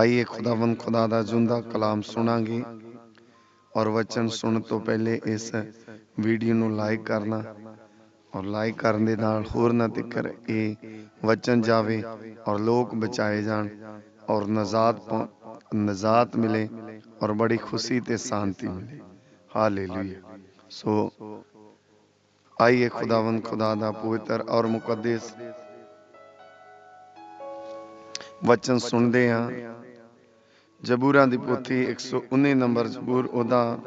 ਆइए ਖੁਦਾਵੰਦ ਖੁਦਾ ਦਾ ਜ਼ਿੰਦਾ ਕਲਾਮ ਸੁਣਾਂਗੇ ਔਰ ਵਚਨ ਸੁਣਨ ਤੋਂ ਪਹਿਲੇ ਇਸ ਵੀਡੀਓ ਨੂੰ ਲਾਈਕ ਕਰਨਾ ਔਰ ਲਾਈਕ ਕਰਨ ਦੇ ਨਾਲ ਹੋਰ ਨਾ ਤਿੱਕਰ ਇਹ ਵਚਨ ਜਾਵੇ ਔਰ ਲੋਕ ਬਚਾਏ ਜਾਣ ਔਰ ਨਜ਼ਾਤ ਨਜ਼ਾਤ ਮਿਲੇ ਔਰ ਬੜੀ ਖੁਸ਼ੀ ਤੇ ਸ਼ਾਂਤੀ ਮਿਲੇ। ਹਾਲੇਲੂਇਆ। ਸੋ ਆਈਏ ਖੁਦਾਵੰਦ ਖੁਦਾ ਦਾ ਪਵਿੱਤਰ ਔਰ ਮੁਕੱਦਸ ਵਚਨ ਸੁਣਦੇ ਹਾਂ। ਜਬੂਰਾਂ ਦੀ ਪੋਥੀ 119 ਨੰਬਰ ਜਬੂਰ ਉਹਦਾ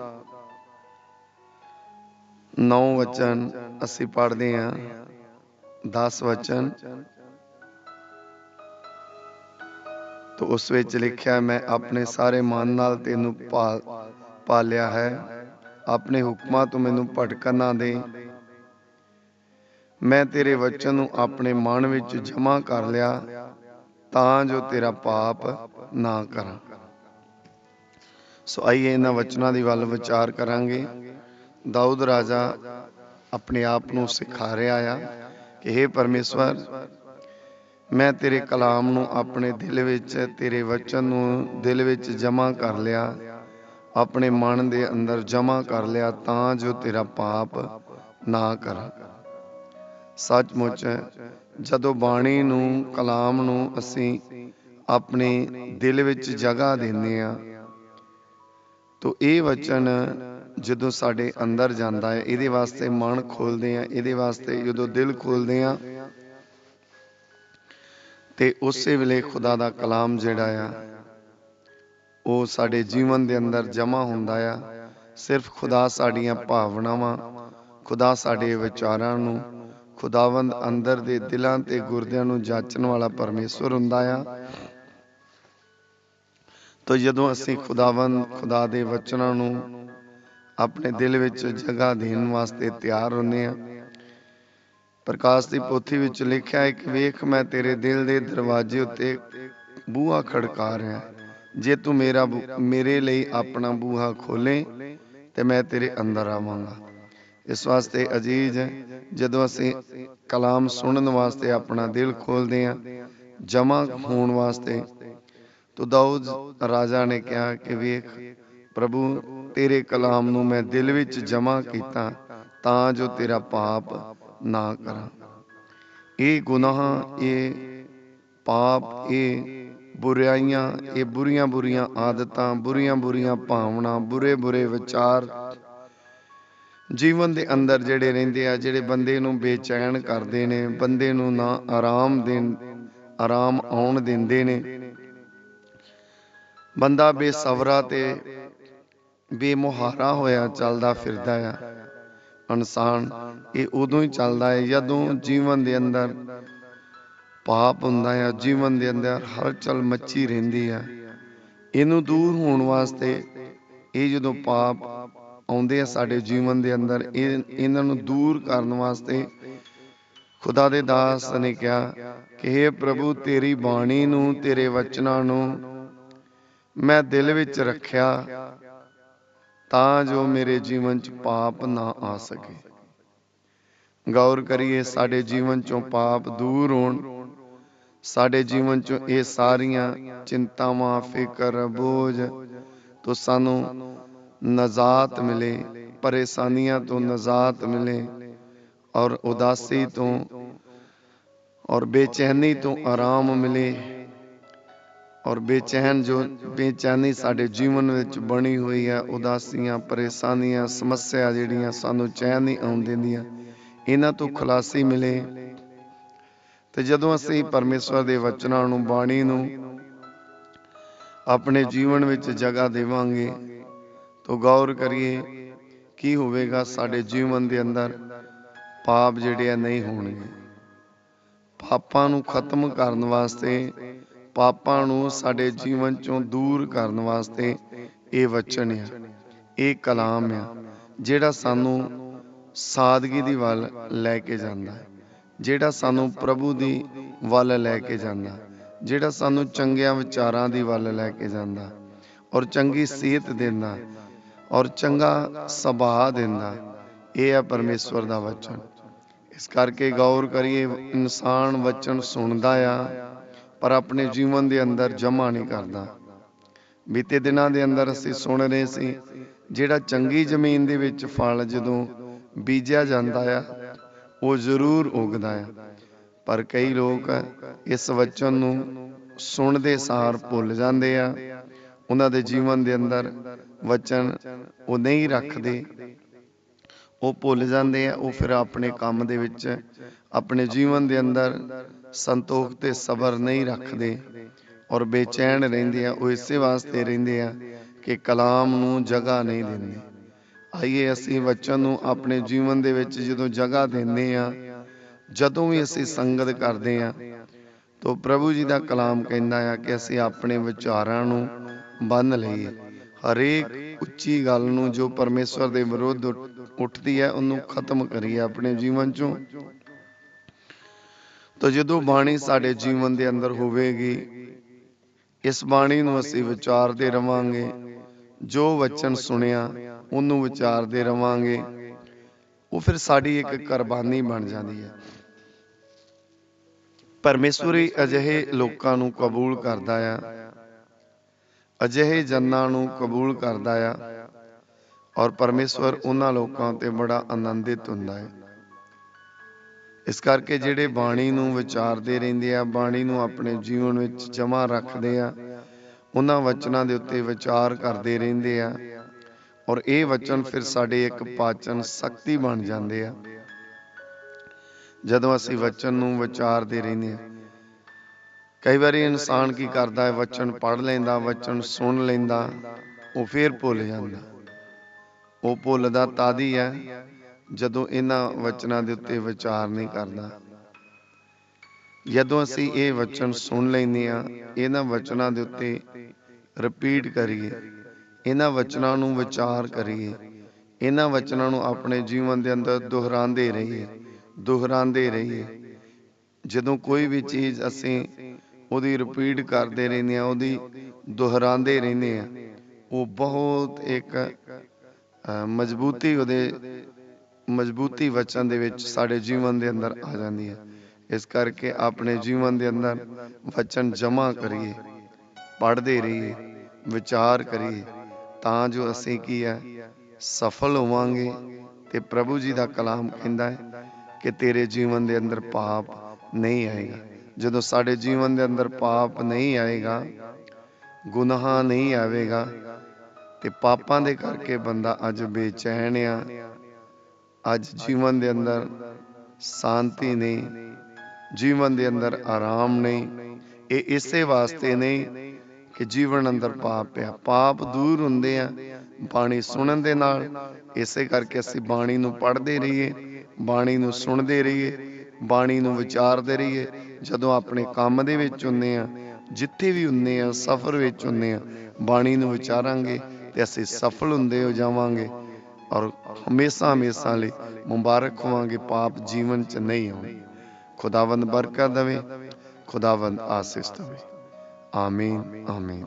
9 ਵਚਨ ਅਸੀਂ ਪੜ੍ਹਦੇ ਹਾਂ। 10 ਵਚਨ। ਤੋ ਉਸ ਵਿੱਚ ਲਿਖਿਆ ਮੈਂ ਆਪਣੇ ਸਾਰੇ ਮਨ ਨਾਲ ਤੈਨੂੰ ਪਾਲ ਪਾਲਿਆ ਹੈ। ਆਪਣੇ ਹੁਕਮਾਂ ਤੋਂ ਮੈਨੂੰ ਭਟਕਣ ਨਾ ਦੇ। ਮੈਂ ਤੇਰੇ ਵਚਨ ਨੂੰ ਆਪਣੇ ਮਨ ਵਿੱਚ ਜਮ੍ਹਾਂ ਕਰ ਲਿਆ। ਤਾਂ ਜੋ ਤੇਰਾ ਪਾਪ ਨਾ ਕਰਾਂ। ਸੋ ਆਈਏ ਇਹਨਾਂ ਵਚਨਾਂ ਦੀ ਵੱਲ ਵਿਚਾਰ ਕਰਾਂਗੇ। ਦਾਊਦ ਰਾਜਾ ਆਪਣੇ ਆਪ ਨੂੰ ਸਿਖਾ ਰਿਹਾ ਆ ਕਿ हे ਪਰਮੇਸ਼ਵਰ, ਮੈਂ ਤੇਰੇ ਕਲਾਮ ਨੂੰ ਆਪਣੇ ਦਿਲ ਵਿੱਚ, ਤੇਰੇ ਵਚਨ ਨੂੰ ਦਿਲ ਵਿੱਚ ਜਮ੍ਹਾਂ ਕਰ ਲਿਆ, ਆਪਣੇ ਮਨ ਦੇ ਅੰਦਰ ਜਮ੍ਹਾਂ ਕਰ ਲਿਆ ਤਾਂ ਜੋ ਤੇਰਾ ਪਾਪ ਨਾ ਕਰਾਂ। ਸੱਚਮੁੱਚ ਜਦੋਂ ਬਾਣੀ ਨੂੰ, ਕਲਾਮ ਨੂੰ ਅਸੀਂ ਆਪਣੇ ਦਿਲ ਵਿੱਚ ਜਗ੍ਹਾ ਦਿੰਦੇ ਆ ਤੋ ਇਹ ਵਚਨ ਜਦੋਂ ਸਾਡੇ ਅੰਦਰ ਜਾਂਦਾ ਹੈ, ਇਹਦੇ ਵਾਸਤੇ ਮਨ ਖੋਲਦੇ ਆ ਇਹਦੇ ਵਾਸਤੇ ਜਦੋਂ ਦਿਲ ਖੋਲਦੇ ਆ ਤੇ ਉਸੇ ਵੇਲੇ ਖੁਦਾ ਦਾ ਕਲਾਮ ਜਿਹੜਾ ਆ, ਉਹ ਸਾਡੇ ਜੀਵਨ ਦੇ ਅੰਦਰ ਜਮਾ ਹੁੰਦਾ ਆ। ਸਿਰਫ ਖੁਦਾ ਸਾਡੀਆਂ ਭਾਵਨਾਵਾਂ, ਖੁਦਾ ਸਾਡੇ ਵਿਚਾਰਾਂ ਨੂੰ ਖੁਦਾਵੰਦ ਅੰਦਰ ਦੇ ਦਿਲਾਂ ਤੇ ਗੁਰਦਿਆਂ ਨੂੰ ਜਾਚਣ ਵਾਲਾ ਪਰਮੇਸ਼ਵਰ ਹੁੰਦਾ ਆ। ਤੋ ਜਦੋਂ ਅਸੀਂ ਖੁਦਾਵੰਦ ਖੁਦਾ ਦੇ ਵਚਨਾਂ ਨੂੰ ਆਪਣੇ ਦਿਲ ਵਿੱਚ ਜਗ੍ਹਾ ਦੇਣ ਵਾਸਤੇ ਤਿਆਰ ਹੁੰਨੇ ਆ। ਪ੍ਰਕਾਸ਼ ਦੀ ਪੋਥੀ ਵਿੱਚ ਲਿਖਿਆ ਹੈ ਕਿ ਵੇਖ ਮੈਂ ਤੇਰੇ ਦਿਲ ਦੇ ਦਰਵਾਜ਼ੇ ਉੱਤੇ ਬੂਹਾ ਖੜਕਾ ਰਿਹਾ ਜੇ ਤੂੰ ਮੇਰਾ ਮੇਰੇ ਲਈ ਆਪਣਾ ਬੂਹਾ ਖੋਲੇ ਤੇ ਮੈਂ ਤੇਰੇ ਅੰਦਰ ਆਵਾਂਗਾ। ਇਸ ਵਾਸਤੇ ਅਜੀਜ਼, ਜਦੋਂ ਅਸੀਂ ਕਲਾਮ ਸੁਣਨ ਵਾਸਤੇ ਆਪਣਾ ਦਿਲ ਖੋਲਦੇ ਹਾਂ ਜਮਾ ਹੋਣ ਵਾਸਤੇ, ਤੋ ਦਾਊਦ ਰਾਜਾ ਨੇ ਕਿਹਾ ਕਿ ਵੇਖ, ਪ੍ਰਭੂ, ਤੇਰੇ ਕਲਾਮ ਨੂੰ ਮੈਂ ਦਿਲ ਵਿੱਚ ਜਮਾ ਕੀਤਾ ਤਾਂ ਜੋ ਤੇਰਾ ਪਾਪ ਨਾ ਕਰਾਂ। ਇਹ ਗੁਨਾਹ, ਇਹ ਪਾਪ, ਇਹ ਬੁਰਾਈਆਂ, ਇਹ ਬੁਰੀਆਂ ਬੁਰੀਆਂ ਆਦਤਾਂ ਬੁਰੀਆਂ ਬੁਰੀਆਂ ਭਾਵਨਾ ਬੁਰੇ ਬੁਰੇ ਵਿਚਾਰ ਜੀਵਨ ਦੇ ਅੰਦਰ ਜਿਹੜੇ ਰਹਿੰਦੇ ਆ, ਜਿਹੜੇ ਬੰਦੇ ਨੂੰ ਬੇਚੈਨ ਕਰਦੇ ਨੇ, ਬੰਦੇ ਨੂੰ ਨਾ ਆਰਾਮ ਦੇਣ, ਆਰਾਮ ਆਉਣ ਦਿੰਦੇ ਨੇ। ਬੰਦਾ ਬੇਸਬਰਾ ਤੇ ਬੇਮੁਹਾਰਾ ਹੋਇਆ, ਚੱਲਦਾ ਫਿਰਦਾ ਆ। ਇਨਸਾਨ ਇਹ ਉਦੋਂ ਹੀ ਚੱਲਦਾ ਹੈ ਜਦੋਂ ਜੀਵਨ ਦੇ ਅੰਦਰ ਪਾਪ ਹੁੰਦਾ ਹੈ ਜੀਵਨ ਦੇ ਅੰਦਰ ਹਲਚਲ ਮੱਚੀ ਰਹਿੰਦੀ ਆ। ਇਹਨੂੰ ਦੂਰ ਹੋਣ ਵਾਸਤੇ ਇਹ ਜਦੋਂ ਪਾਪ ਆਉਂਦੇ ਆ ਸਾਡੇ ਜੀਵਨ ਦੇ ਅੰਦਰ ਇਹਨਾਂ ਨੂੰ ਦੂਰ ਕਰਨ ਵਾਸਤੇ ਖੁਦਾ ਦੇ ਦਾਸ ਨੇ ਕਿਹਾ ਕਿ हे ਪ੍ਰਭੂ, ਤੇਰੀ ਬਾਣੀ ਨੂੰ, ਤੇਰੇ ਵਚਨਾਂ ਨੂੰ ਮੈਂ ਦਿਲ ਵਿੱਚ ਰੱਖਿਆ ਤਾਂ ਜੋ ਮੇਰੇ ਜੀਵਨ 'ਚ ਪਾਪ ਨਾ ਆ ਸਕੇ। ਗੌਰ ਕਰੀਏ, ਸਾਡੇ ਜੀਵਨ 'ਚੋਂ ਪਾਪ ਦੂਰ ਹੋਣ, ਸਾਡੇ ਜੀਵਨ 'ਚੋਂ ਇਹ ਸਾਰੀਆਂ ਚਿੰਤਾਵਾਂ, ਫਿਕਰ, ਬੋਝ ਤੋਂ ਸਾਨੂੰ ਨਜ਼ਾਤ ਮਿਲੇ, ਪਰੇਸ਼ਾਨੀਆਂ ਤੋਂ ਨਜ਼ਾਤ ਮਿਲੇ ਔਰ ਉਦਾਸੀ ਤੋਂ ਔਰ ਬੇਚੈਨੀ ਤੋਂ ਆਰਾਮ ਮਿਲੇ ਔਰ ਬੇਚੈਨ ਜੋ ਬੇਚੈਨੀ ਸਾਡੇ ਜੀਵਨ ਵਿੱਚ ਬਣੀ ਹੋਈ ਹੈ, ਉਦਾਸੀਆਂ, ਪਰੇਸ਼ਾਨੀਆਂ, ਸਮੱਸਿਆ ਜਿਹੜੀਆਂ ਸਾਨੂੰ ਚੈਨ ਨਹੀਂ ਆਉਣ ਦਿੰਦੀਆਂ, ਇਹਨਾਂ ਤੋਂ ਖੁਲਾਸੀ ਮਿਲੇ। ਤੇ ਜਦੋਂ ਅਸੀਂ ਪਰਮੇਸ਼ਵਰ ਦੇ ਵਚਨਾਂ ਨੂੰ, ਬਾਣੀ ਨੂੰ ਆਪਣੇ ਜੀਵਨ ਵਿੱਚ ਜਗ੍ਹਾ ਦੇਵਾਂਗੇ ਤਾਂ ਗੌਰ ਕਰੀਏ, ਕੀ ਹੋਵੇਗਾ ਸਾਡੇ ਜੀਵਨ ਦੇ ਅੰਦਰ? ਪਾਪ ਜਿਹੜੇ ਆ ਨਹੀਂ ਹੋਣਗੇ। ਪਾਪਾਂ ਨੂੰ ਖਤਮ ਕਰਨ ਵਾਸਤੇ, ਪਾਪਾਂ ਨੂੰ ਸਾਡੇ ਜੀਵਨ ਚੋਂ ਦੂਰ ਕਰਨ ਵਾਸਤੇ ਇਹ ਵਚਨ ਆ, ਇਹ ਕਲਾਮ ਆ, ਜਿਹੜਾ ਸਾਨੂੰ ਸਾਦਗੀ ਦੀ ਵੱਲ ਲੈ ਕੇ ਜਾਂਦਾ ਹੈ, ਜਿਹੜਾ ਸਾਨੂੰ ਪ੍ਰਭੂ ਦੀ ਵੱਲ ਲੈ ਕੇ ਜਾਂਦਾ ਜਿਹੜਾ ਸਾਨੂੰ ਚੰਗਿਆਂ ਵਿਚਾਰਾਂ ਦੀ ਵੱਲ ਲੈ ਕੇ ਜਾਂਦਾ ਔਰ ਚੰਗੀ ਸਿਹਤ ਦਿੰਦਾ ਔਰ ਚੰਗਾ ਸੁਭਾਅ ਦਿੰਦਾ। ਇਹ ਹੈ ਪਰਮੇਸ਼ਵਰ ਦਾ ਵਚਨ। ਇਸ ਕਰਕੇ ਗੌਰ ਕਰੀਏ, ਇਨਸਾਨ ਵਚਨ ਸੁਣਦਾ ਆ, ਪਰ ਆਪਣੇ ਜੀਵਨ ਦੇ ਅੰਦਰ ਜਮਾ ਨਹੀਂ ਕਰਦਾ। ਬੀਤੇ ਦਿਨਾਂ ਦੇ ਅੰਦਰ ਅਸੀਂ ਸੁਣ ਰਹੇ ਸੀ, ਜਿਹੜਾ ਚੰਗੀ ਜ਼ਮੀਨ ਦੇ ਵਿੱਚ ਫਲ ਜਦੋਂ ਬੀਜਿਆ ਜਾਂਦਾ ਆ, ਉਹ ਜ਼ਰੂਰ ਉਗਦਾ ਆ। ਪਰ ਕਈ ਲੋਕ ਇਸ ਵਚਨ ਨੂੰ ਸੁਣਦੇ ਸਾਰ ਭੁੱਲ ਜਾਂਦੇ ਆ। ਉਹਨਾਂ ਦੇ ਜੀਵਨ ਦੇ ਅੰਦਰ ਵਚਨ ਉਹ ਨਹੀਂ ਰੱਖਦੇ। ਉਹ ਭੁੱਲ ਜਾਂਦੇ ਆ, ਉਹ ਫਿਰ ਆਪਣੇ ਕੰਮ ਦੇ ਵਿੱਚ, ਆਪਣੇ ਜੀਵਨ ਦੇ ਅੰਦਰ ਸੰਤੋਖ ਤੇ ਸਬਰ ਨਹੀਂ ਰੱਖਦੇ ਔਰ ਬੇਚੈਨ ਰਹਿੰਦੇ ਆ, ਉਹ ਇਸੇ ਵਾਸਤੇ ਰਹਿੰਦੇ ਆ ਕਿ ਕਲਾਮ ਨੂੰ ਜਗ੍ਹਾ ਨਹੀਂ ਦਿੰਦੇ। ਆਈਏ ਅਸੀਂ ਵਚਨ ਨੂੰ ਆਪਣੇ ਜੀਵਨ ਦੇ ਵਿੱਚ ਜਦੋਂ ਜਗ੍ਹਾ ਦਿੰਦੇ ਆ, ਜਦੋਂ ਵੀ ਅਸੀਂ ਸੰਗਤ ਕਰਦੇ ਆ, ਤਾਂ ਪ੍ਰਭੂ ਜੀ ਦਾ ਕਲਾਮ ਕਹਿੰਦਾ ਆ ਕਿ ਅਸੀਂ ਆਪਣੇ ਵਿਚਾਰਾਂ ਨੂੰ ਬੰਨ ਲਈਏ। ਹਰੇਕ ਉੱਚੀ ਗੱਲ ਨੂੰ ਜੋ ਪਰਮੇਸ਼ਵਰ ਦੇ ਵਿਰੁੱਧ ਉੱਠਦੀ ਹੈ, ਉਹਨੂੰ ਖਤਮ ਕਰੀਏ ਆਪਣੇ ਜੀਵਨ ਚੋਂ। ਤਾਂ ਜਦੋਂ ਬਾਣੀ ਸਾਡੇ ਜੀਵਨ ਦੇ ਅੰਦਰ ਹੋਵੇਗੀ, ਇਸ ਬਾਣੀ ਨੂੰ ਅਸੀਂ ਵਿਚਾਰਦੇ ਰਵਾਂਗੇ। ਜੋ ਵਚਨ ਸੁਣਿਆ, ਉਹਨੂੰ ਵਿਚਾਰਦੇ ਰਵਾਂਗੇ। ਉਹ ਫਿਰ ਸਾਡੀ ਇੱਕ ਕੁਰਬਾਨੀ ਬਣ ਜਾਂਦੀ ਹੈ। ਪਰਮੇਸ਼ਵਰੀ ਅਜਿਹੇ ਲੋਕਾਂ ਨੂੰ ਕਬੂਲ ਕਰਦਾ ਆ ਅਜਿਹੇ ਜਨਾਂ ਨੂੰ ਕਬੂਲ ਕਰਦਾ ਆ ਔਰ ਪਰਮੇਸ਼ਵਰ ਉਹਨਾਂ ਲੋਕਾਂ ਤੇ ਬੜਾ ਆਨੰਦਿਤ ਹੁੰਦਾ ਹੈ। ਇਸ ਕਰਕੇ ਜਿਹੜੇ ਬਾਣੀ ਨੂੰ ਵਿਚਾਰਦੇ ਰਹਿੰਦੇ ਆ, ਬਾਣੀ ਨੂੰ ਆਪਣੇ ਜੀਵਨ ਵਿੱਚ ਜਮਾ ਰੱਖਦੇ ਆ, ਉਹਨਾਂ ਵਚਨਾਂ ਦੇ ਉੱਤੇ ਵਿਚਾਰ ਕਰਦੇ ਰਹਿੰਦੇ ਆ ਔਰ ਇਹ ਵਚਨ ਫਿਰ ਸਾਡੇ ਇੱਕ ਪਾਚਨ ਸ਼ਕਤੀ ਬਣ ਜਾਂਦੇ ਆ। ਜਦੋਂ ਅਸੀਂ ਵਚਨ ਨੂੰ ਵਿਚਾਰਦੇ ਰਹਿੰਦੇ ਆ ਕਈ ਵਾਰੀ ਇਨਸਾਨ ਕੀ ਕਰਦਾ ਹੈ, ਵਚਨ ਪੜ੍ਹ ਲੈਂਦਾ, ਵਚਨ ਸੁਣ ਲੈਂਦਾ, ਉਹ ਫੇਰ ਭੁੱਲ ਜਾਂਦਾ। ਉਹ ਭੁੱਲਦਾ ਤਾਦੀ ਹੈ ਜਦੋਂ ਇਹਨਾਂ ਵਚਨਾਂ ਦੇ ਉੱਤੇ ਵਿਚਾਰ ਨਹੀਂ ਕਰਦਾ। ਜਦੋਂ ਅਸੀਂ ਇਹ ਵਚਨ ਸੁਣ ਲੈਂਦੇ ਆ ਇਹਨਾਂ ਵਚਨਾਂ ਦੇ ਉੱਤੇ ਰਿਪੀਟ ਕਰੀਏ, ਇਹਨਾਂ ਵਚਨਾਂ ਨੂੰ ਵਿਚਾਰ ਕਰੀਏ, ਇਹਨਾਂ ਵਚਨਾਂ ਨੂੰ ਆਪਣੇ ਜੀਵਨ ਦੇ ਅੰਦਰ ਦੁਹਰਾਉਂਦੇ ਰਹੀਏ ਦੁਹਰਾਉਂਦੇ ਰਹੀਏ। ਜਦੋਂ ਕੋਈ ਵੀ ਚੀਜ਼ ਅਸੀਂ ਉਹਦੀ ਰਿਪੀਟ ਕਰਦੇ ਰਹਿੰਦੇ ਆ, ਉਹਦੀ ਦੁਹਰਾਉਂਦੇ ਰਹਿੰਦੇ ਆ। ਉਹ ਬਹੁਤ ਇੱਕ ਮਜ਼ਬੂਤੀ ਉਹਦੇ, ਮਜ਼ਬੂਤੀ ਵਚਨ ਦੇ ਵਿੱਚ ਸਾਡੇ ਜੀਵਨ ਦੇ ਅੰਦਰ ਆ ਜਾਂਦੀ ਹੈ ਇਸ ਕਰਕੇ ਆਪਣੇ ਜੀਵਨ ਦੇ ਅੰਦਰ ਵਚਨ ਜਮਾ ਕਰੀਏ, ਪੜ੍ਹਦੇ ਰਹੀਏ, ਵਿਚਾਰ ਕਰੀਏ, ਤਾਂ ਜੋ ਅਸੀਂ ਕੀ ਹੈ ਸਫਲ ਹੋਵਾਂਗੇ ਤੇ ਪ੍ਰਭੂ ਜੀ ਦਾ ਕਲਾਮ ਕਹਿੰਦਾ ਹੈ ਕਿ ਤੇਰੇ ਜੀਵਨ ਦੇ ਅੰਦਰ ਪਾਪ ਨਹੀਂ ਆਏਗਾ। ਜਦੋਂ ਸਾਡੇ ਜੀਵਨ ਦੇ ਅੰਦਰ ਪਾਪ ਨਹੀਂ ਆਏਗਾ, ਗੁਨਾਹ ਨਹੀਂ ਆਵੇਗਾ, ਤੇ ਪਾਪਾਂ ਦੇ ਕਰਕੇ ਬੰਦਾ ਅੱਜ ਬੇਚੈਨ ਆ। ਅੱਜ ਜੀਵਨ ਦੇ ਅੰਦਰ ਸ਼ਾਂਤੀ ਨਹੀਂ, ਜੀਵਨ ਦੇ ਅੰਦਰ ਆਰਾਮ ਨਹੀਂ। ਇਹ ਇਸੇ ਵਾਸਤੇ ਨਹੀਂ ਕਿ ਜੀਵਨ ਅੰਦਰ ਪਾਪ ਪਿਆ ਪਾਪ ਦੂਰ ਹੁੰਦੇ ਆ, ਬਾਣੀ ਸੁਣਨ ਦੇ ਨਾਲ। ਇਸੇ ਕਰਕੇ ਅਸੀਂ ਬਾਣੀ ਨੂੰ ਪੜ੍ਹਦੇ ਰਹੀਏ, ਬਾਣੀ ਨੂੰ ਸੁਣਦੇ ਰਹੀਏ, ਬਾਣੀ ਨੂੰ ਵਿਚਾਰਦੇ ਰਹੀਏ। ਜਦੋਂ ਆਪਣੇ ਕੰਮ ਦੇ ਵਿੱਚ ਹੁੰਨੇ ਆ ਜਿੱਥੇ ਵੀ ਹੁੰਨੇ ਆ ਸਫ਼ਰ ਵਿੱਚ ਹੁੰਨੇ ਆ ਬਾਣੀ ਨੂੰ ਵਿਚਾਰਾਂਗੇ ਤੇ ਅਸੀਂ ਸਫਲ ਹੁੰਦੇ ਹੋ ਜਾਵਾਂਗੇ ਔਰ ਹਮੇਸ਼ਾ ਹਮੇਸ਼ਾ ਲਈ ਮੁਬਾਰਕ ਹੋਵਾਂਗੇ ਪਾਪ ਜੀਵਨ ਚ ਨਹੀਂ ਆਉਣ। ਖੁਦਾਵੰਦ ਬਰਕਤ ਦੇਵੇ, ਖੁਦਾਵੰਦ ਆਸੀਸ ਦੇਵੇ। ਆਮੀਨ ਆਮੀਨ ਆਮੀਨ।